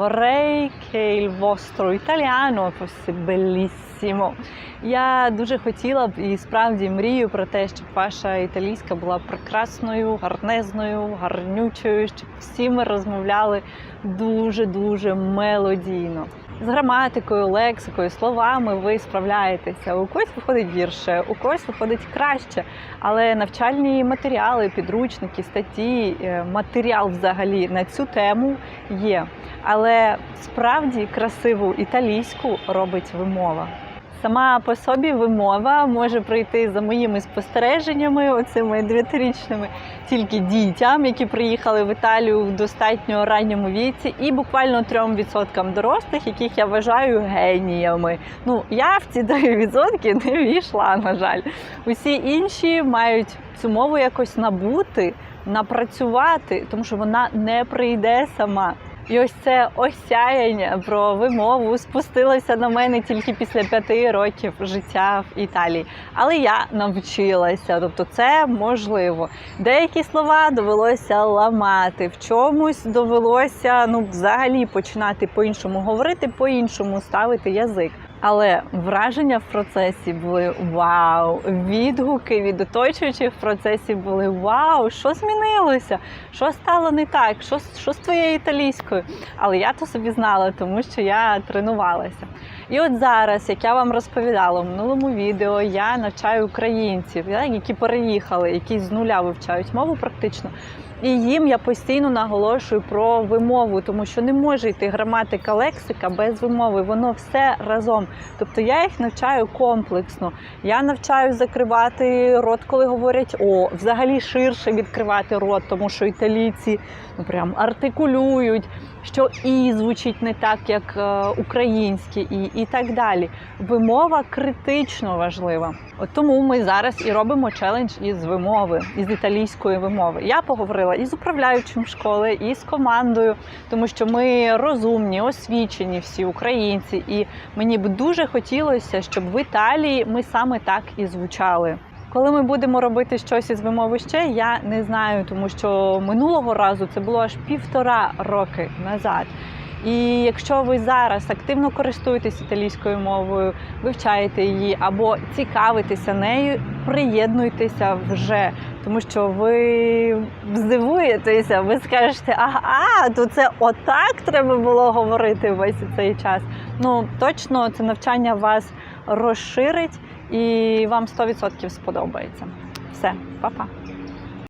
Vorrei che il vostro italiano fosse bellissimo. Я дуже хотіла б і справді мрію про те, щоб ваша італійська була прекрасною, гарнезною, гарнючою, щоб всі ми розмовляли дуже дуже мелодійно. З граматикою, лексикою, словами ви справляєтеся. У когось виходить гірше, у когось виходить краще. Але навчальні матеріали, підручники, статті, е, матеріал взагалі на цю тему є. Але справді красиву італійську робить вимова. Сама по собі вимова може прийти за моїми спостереженнями, оцими дев'ятирічними, тільки дітям, які приїхали в Італію в достатньо ранньому віці, і буквально 3% дорослих, яких я вважаю геніями. Ну я в ці 3% не війшла, на жаль. Усі інші мають цю мову якось набути, напрацювати, тому що вона не прийде сама. І ось це осяяння про вимову спустилося на мене тільки після п'яти років життя в Італії. Але я навчилася, тобто це можливо. Деякі слова довелося ламати, в чомусь довелося ну взагалі починати по-іншому говорити, по-іншому ставити язик. Але враження в процесі були вау! Відгуки від оточуючих в процесі були вау! Що змінилося? Що стало не так? Що, що з твоєю італійською? Але я то собі знала, тому що я тренувалася. І от зараз, як я вам розповідала в минулому відео, я навчаю українців, які переїхали, які з нуля вивчають мову практично. І їм я постійно наголошую про вимову, тому що не може йти граматика, лексика без вимови. Воно все разом. Тобто я їх навчаю комплексно. Я навчаю закривати рот, коли говорять о, взагалі ширше відкривати рот, тому що італійці ну прям артикулюють, що і звучить не так, як е, українське, і, і так далі. Вимова критично важлива. От тому ми зараз і робимо челендж із вимови, із італійської вимови. Я поговорила і з управляючим школи, і з командою, тому що ми розумні, освічені всі українці, і мені б дуже хотілося, щоб в Італії ми саме так і звучали. Коли ми будемо робити щось із вимови ще, я не знаю, тому що минулого разу це було аж півтора роки назад. І якщо ви зараз активно користуєтесь італійською мовою, вивчаєте її або цікавитеся нею, приєднуйтеся вже, тому що ви здивуєтеся, ви скажете, ага, то це отак треба було говорити весь цей час. Ну точно це навчання вас розширить і вам 100% сподобається. Все, па-па.